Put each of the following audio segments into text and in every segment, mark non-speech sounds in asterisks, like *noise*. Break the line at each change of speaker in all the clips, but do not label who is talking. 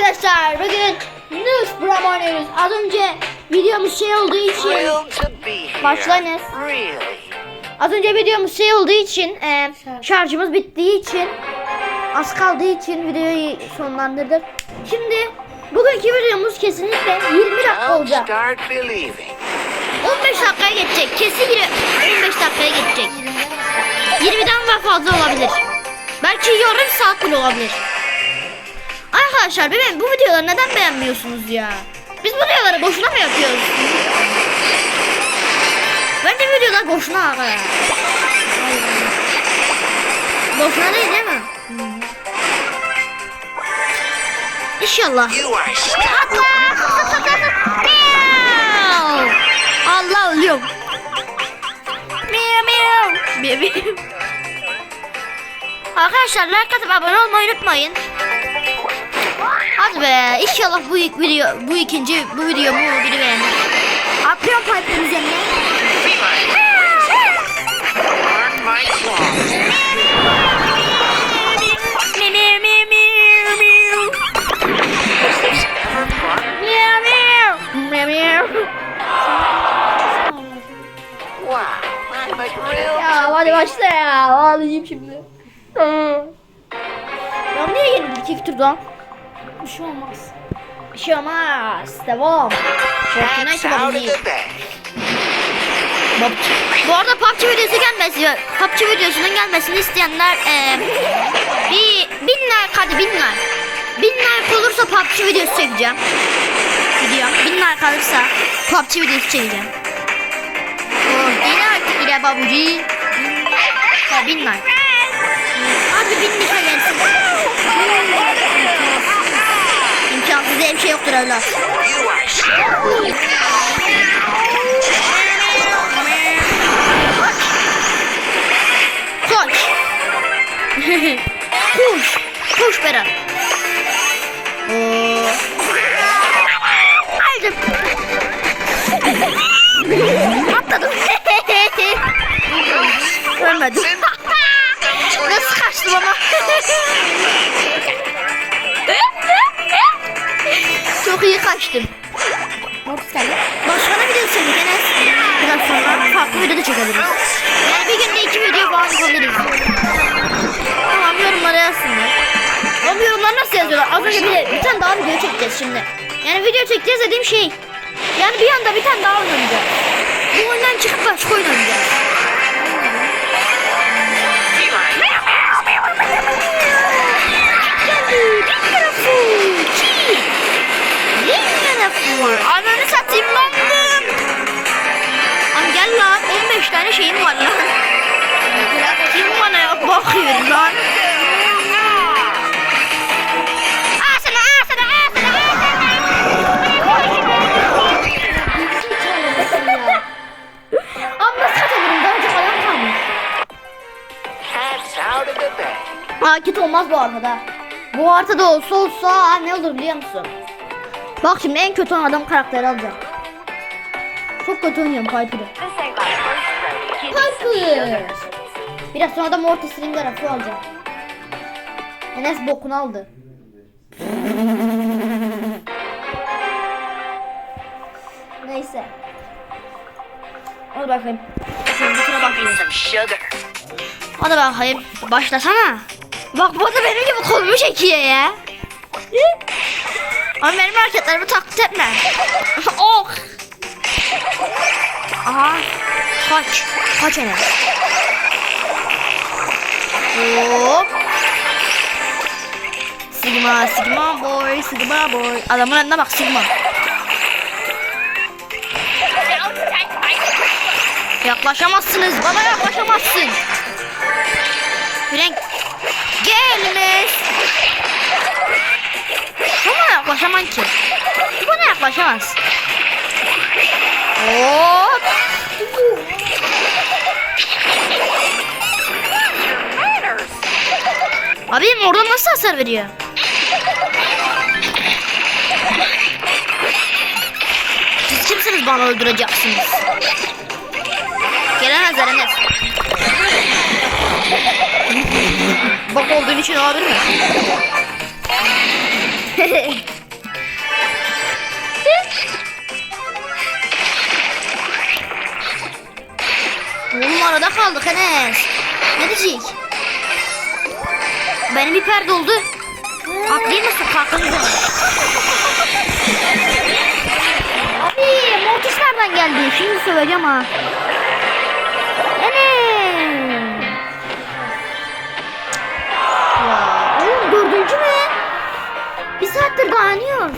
arkadaşlar bugün News Bram oynuyoruz. Az önce videomuz şey olduğu için. Başlayınız. Az önce videomuz şey olduğu için e, şarjımız bittiği için az kaldığı için videoyu sonlandırdık. Şimdi bugünkü videomuz kesinlikle 20 dakika olacak.
start believing.
15 dakikaya geçecek. Kesin yine 15 dakikaya geçecek. 20'den daha fazla olabilir. Belki yarım saat bile olabilir. Arkadaşlar benim bu videoları neden beğenmiyorsunuz ya? Biz bu videoları boşuna mı yapıyoruz? Bence videolar boşuna aga ya. Boşuna değil değil mi? İnşallah. Allah ölüyorum. Miau. Miau miau. Arkadaşlar like atıp abone olmayı unutmayın. Hadi be inşallah bu ilk video bu ikinci bu videomu biri beğenir. Atlıyorum pipe'ın üzerine. Ya hadi başla ya. Ağlayayım şimdi. Ya niye yenildik ilk turdan? Şey olmaz. Bir şey olmaz. Devam.
The bag.
Bu arada PUBG videosu gelmesi, PUBG videosunun gelmesini isteyenler eee bir bin like hadi bin like. Bin like olursa PUBG videosu çekeceğim. Video. Bin like alırsa PUBG videosu çekeceğim. Oh, yine artık ile babuji. Ya bin like. Bin like gelsin. Diye bir şey yoktur evlat. Koş. *laughs* Koş. Koş Berat. Oo. Aldım. *laughs* Atladım. *laughs* Ölmedim. Nasıl kaçtım ama. Çok iyi kaçtım. Başka ne video çekeceğiz Enes? Biraz sonra farklı video da çekebiliriz. Yani bir günde iki video falan yapabiliriz. Tamam yorumlara yazsınlar. Ama yorumlar nasıl yazıyorlar? Az önce bir, bir tane daha video çekeceğiz şimdi. Yani video çekeceğiz dediğim şey. Yani bir anda bir tane daha oynayacağız. Bu oyundan çıkıp başka oynayacağız. Ananı satayım lan. Lan gel lan 15 tane şeyim var lan. Kim bana ya bakıyor lan. Aa sana aa sana aa sana aa sana. Ama nasıl kaçabilirim? Daha çok adam kalmış.
Cat's out of the bag.
Aa kit olmaz bu arada. Bu haritada olsa olsa ne olur biliyor musun? Bak şimdi en kötü olan adam karakteri alacağım. Çok kötü oynuyorum Piper'ı. Piper! Biraz sonra da Mortis Ring'e rafı alacağım. Enes bokunu aldı. Neyse. Hadi bakayım. Hadi bakayım. Başlasana. Bak bu da benim gibi kolumu çekiyor ya. Ama benim hareketlerimi taklit etme. *laughs* oh. Aha. Kaç. Kaç Enes. Hop. Sigma, Sigma boy, Sigma boy. Adamın önüne bak Sigma. Yaklaşamazsınız. Bana yaklaşamazsın. Frank. Gelmiş. Bana yaklaşamam ki. Bana yaklaşamaz. Hop. Abim orada nasıl hasar veriyor? Siz kimsiniz bana öldüreceksiniz? Gelemezler Enes. Bak olduğun için olabilir mi? Oğlum arada kaldık Enes. Ne diyecek? Benim bir perde oldu. Atlayayım mı sokakınıza? Abi mortis nereden geldi? Şimdi söyleyeceğim ha.
Sugar.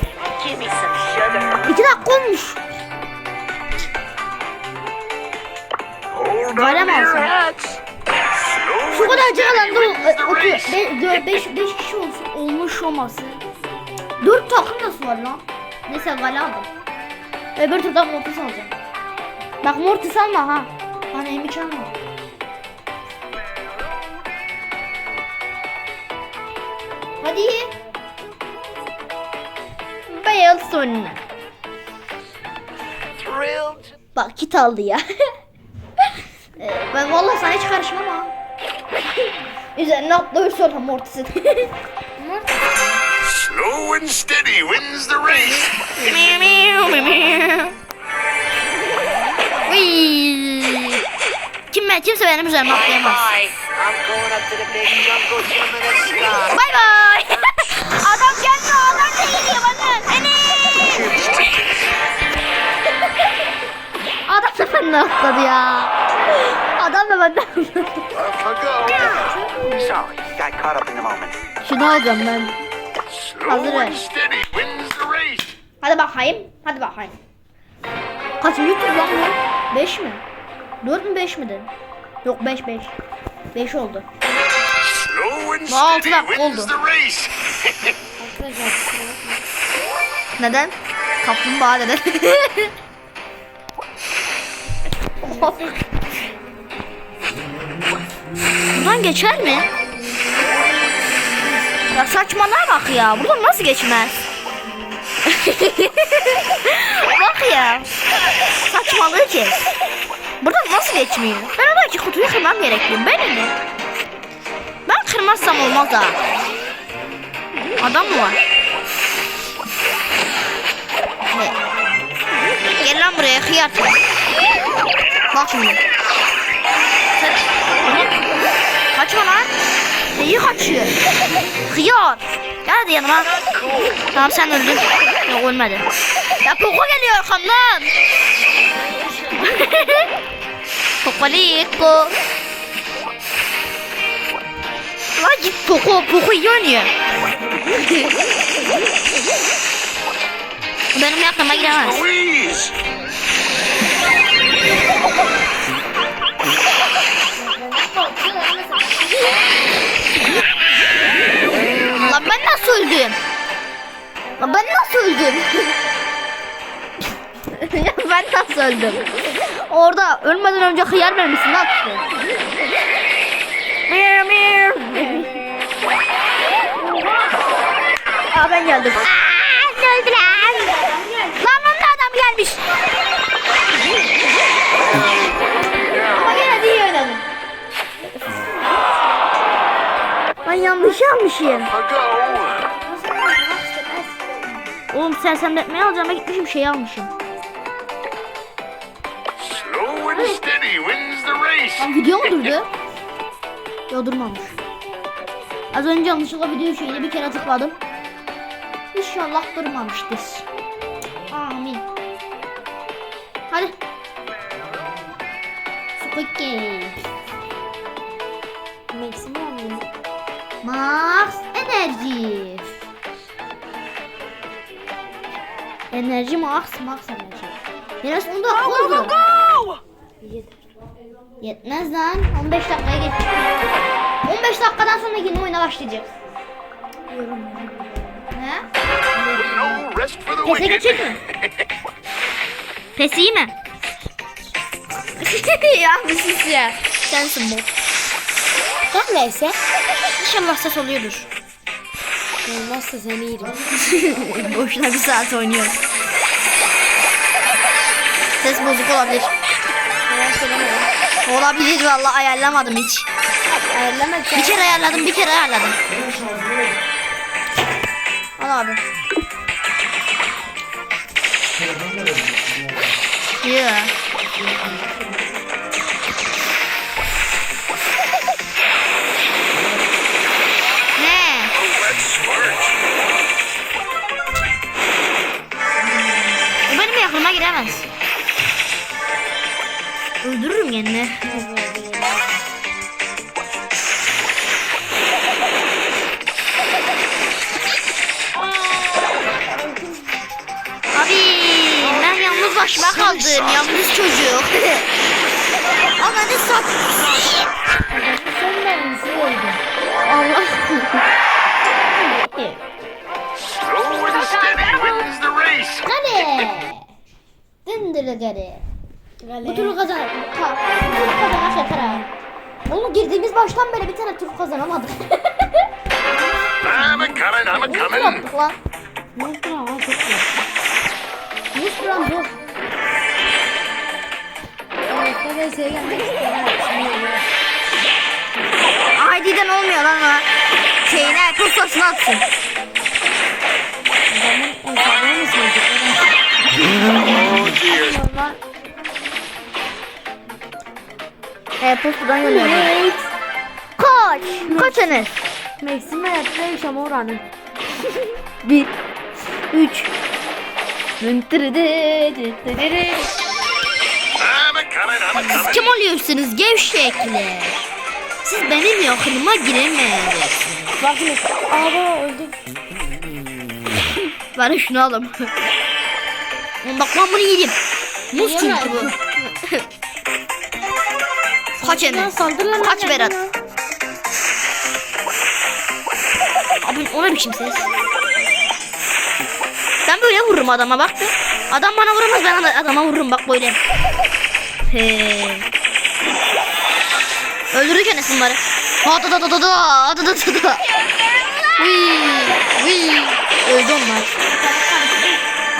İki dakika olmuş. Bayram
hats.
Şu kadarcık alanda
Wins the
otur.
race.
Be, dö- beş, beş kişi olsun, olmuş olması. Dört takım nasıl var lan? Neyse aldım. Öbür turda Mortis alacağım. Bak Mortis alma ha. Hani emiş alma. Hadi. Bayıl sonuna.
Thrilled.
Bak kit aldı ya. *laughs* Ee, ben vallahi sana hiç karışmam ha. *laughs* Üzerine atlıyor sonra Mortis'in. *laughs*
Slow and steady wins the race.
Kim ben kimse benim üzerime atlayamaz. Bay bay. adam gelmiyor adam da geliyor benden atladı ya. Adam da benden atladı. Şunu alacağım ben.
Slow
Hazır ver.
and steady wins the race.
Hadi bakayım. Hadi bakayım. Kaçıncı tur lan bu? 5 mi? 4 mü 5 mi dedim? Yok 5 5. 5 oldu. Bu altı
steady
dakika
wins
oldu. *laughs* Neden? Kaplumbağa neden? *laughs* Buradan geçer mi? Ya saçmalığa bak ya. Buradan nasıl geçmez? *laughs* bak ya. Saçmalığı kes. Buradan nasıl geçmiyor? Ben oradaki kutuyu kırmam gerekiyor. Ben mi? Ben kırmazsam olmaz ha. Adam mı var? Gel lan buraya hıyar. Bak şimdi. Kaçma lan. Neyi kaçıyor? Hıyar. Gel hadi yanıma. Tamam sen öldün. Yok ölmedi. Ya Poco geliyor arkamdan. *laughs* Pocoliko. Lan git Poco. Poco iyi oynuyor. Benim yakınıma giremez. Öldüm? Lan ben nasıl öldüm? *laughs* ben nasıl öldüm? Orada ölmeden önce hıyar vermişsin attı. Aa ben geldim. Aa, ne öldü lan? Lan onun da adam gelmiş. Ben yanlış
go.
Oğlum sen sen etmeye alacağıma gitmişim şey almışım.
Slow and steady wins the race.
Lan video mu durdu? Yo durmamış. Az önce yanlışlıkla video şeyini bir kere tıkladım. İnşallah durmamıştır. Amin. Hadi. Squid Game. Max Enerji. Enerji Max Max Enerji. Biraz 10 dakika oldu. Yetmez lan. 15 dakikaya geç. 15 dakikadan sonra yine oyuna başlayacağız.
No
Pese geçecek mi? *laughs* Pes iyi mi? *laughs* Yanlış ya. Sensin bu. Her neyse. İnşallah ses oluyordur.
Olmazsa seni yerim. *laughs*
Boşuna bir saat oynuyor. Ses bozuk olabilir. Olabilir vallahi ayarlamadım hiç.
Ayarlama
Bir kere ayarladım, bir kere ayarladım. Al abi. Yeah. Ölmez. Öldürürüm yani. Abi ben yalnız başıma kaldım. Yalnız çocuk. *laughs*
Ama ne sattı.
Allah. Gale. Bu turu kazan. Bu turu kazanan şeker ha. Oğlum girdiğimiz baştan beri bir tane tur kazanamadık.
I'm a coming, I'm a
Ne tur
coming.
lan?
Ama çok iyi.
100 gram zor.
Evet, ben size gelmek istiyorum.
ID'den olmuyor lan o. Şeyine Store'suna atsın.
Adamın hesabını mı silecek?
Ee,
Allah.
E, pusudan yöneliyorum. Koç. Koç Enes.
Mevsim hayatta yaşama oranı. *laughs*
Bir. Üç. Siz
kim oluyorsunuz gevşekler? Siz benim yakınıma giremeyeceksiniz.
Bakın. Aa öldük.
Bana şunu alın. Bak ben bunu yedim. Muz çünkü bu. *laughs* Kaç Enes? Kaç Berat? Abi o ne biçim ses? Ben böyle vururum adama bak. Adam bana vuramaz ben ada- adama vururum bak böyle. He. Öldürdük Enes bunları. Da da da da da da da da da. Öldü onlar.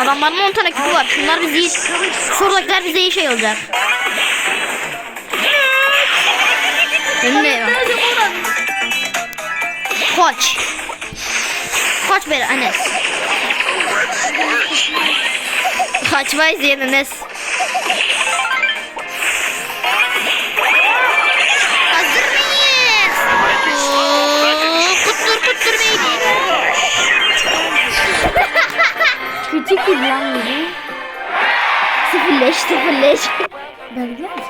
Adamların 10 tane küpü var. Şunlar bizi iyi. Sonrakiler bize iyi şey olacak. Önüne ya. Koç. Koç ver Enes. Kaçmayız diyen Enes. Hazır mıyız? Kuttur kuttur baby.
Bir lan gibi.
Sıfırleş sıfırleş.
Ben biliyor musun?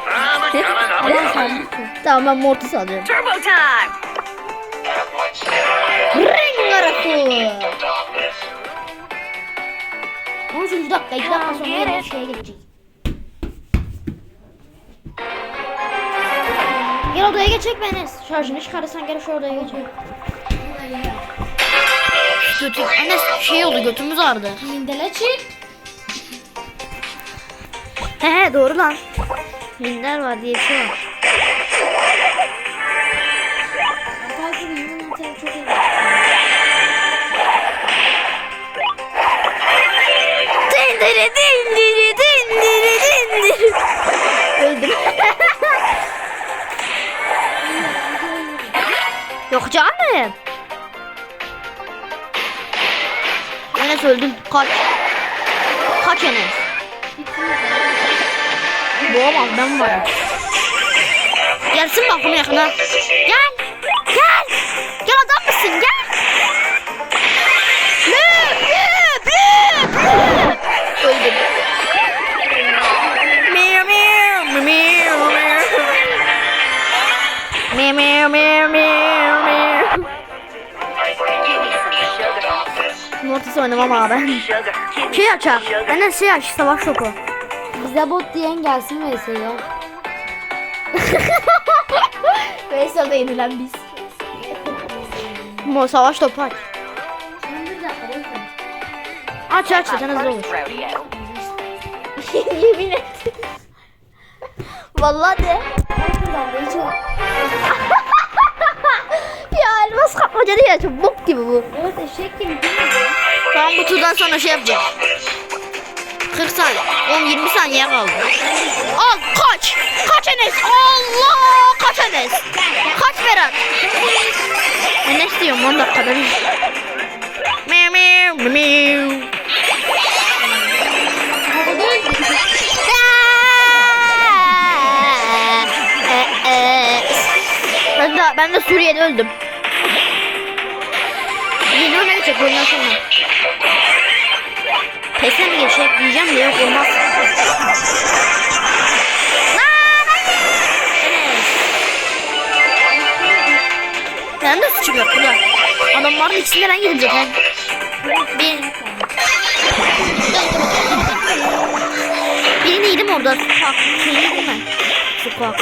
Ben sandım.
tamam ben Mortis alıyorum.
Turbo time!
Ring arası. 13. dakika 2 dakika sonra şeye geçecek. Gel odaya geçecek mi Enes? Şarjını çıkarırsan gel şu odaya geçecek. Götü, Enes şey oldu götümüz ağrıdı.
Mindele çık.
He he doğru lan. Minder var diye bir şey var.
Kalkın yemin
Öldün. Kaç. Kaç Enes. Boğamaz ben varım. Gelsin bakım yakına. Gel. Gel. Gel adam mısın gel. Lüp lüp lüp lüp. Öldüm. Meow meow meow. Meow meow meow meow Mortis oynamam abi. Şey açar. Enes şey aç. Savaş topu.
Bize bot diyen gelsin mesela. *laughs*
Veysel'de yenilen biz. Mo savaş topu aç. Aç aç zaten hızlı olur. *laughs* Yemin et. Vallahi de. ya turdan sonra şey yapacağım. 40 saniye. 10 20 saniye kaldı. Al kaç. Kaç Enes. Allah kaç Enes. Kaç Berat. Enes diyorum 10 dakikada bir. Meow meow meow. Ben de, ben de Suriye'de öldüm. Yeni öne geçecek oyundan sonra. Pese mi geçecek diyeceğim de yok olmaz. Ben de suçum yok ulan. Adamların içinde ben gidince ben. Bir. Birini yedim orada. Sokak. Şeyi yedim ben. Sokak.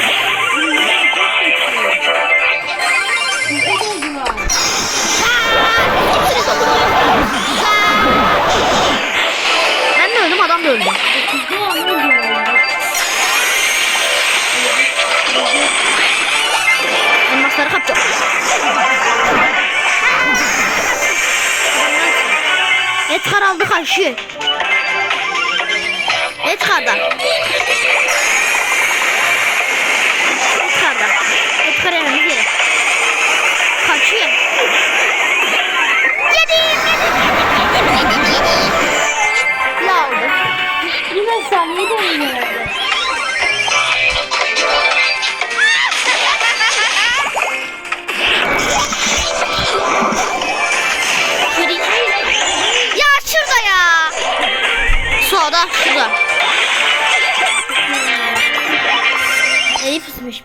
Edgar aldı karşı. Edgar'da. Edgar'da. Edgar yanımız yere. Kaçıyor. Yedim. Ne oldu?
Yine saniye de.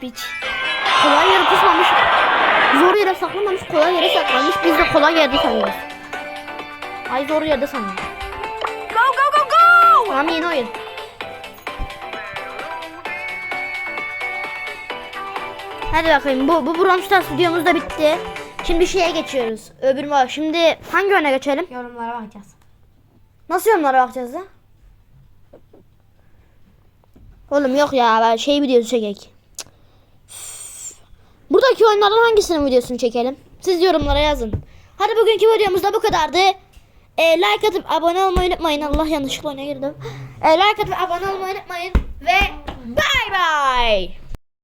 Biç. Kolay yere pısmamış. Zor yere saklamamış, kolay yere saklamış. Biz de kolay yerde sanıyoruz. Ay zor yerde sanıyoruz. Go go go go! Tamam yeni oyun. Hadi bakayım bu bu Brawl Stars videomuz da bitti. Şimdi şeye geçiyoruz. Öbür var. Şimdi hangi oyuna geçelim?
Yorumlara bakacağız.
Nasıl yorumlara bakacağız ya? Oğlum yok ya ben şey videosu çekek. Buradaki oyunlardan hangisinin videosunu çekelim? Siz yorumlara yazın. Hadi bugünkü videomuz da bu kadardı. E, like atıp abone olmayı unutmayın. Allah yanlışlıkla oyuna girdim. E, like atıp abone olmayı unutmayın. Ve bye bye.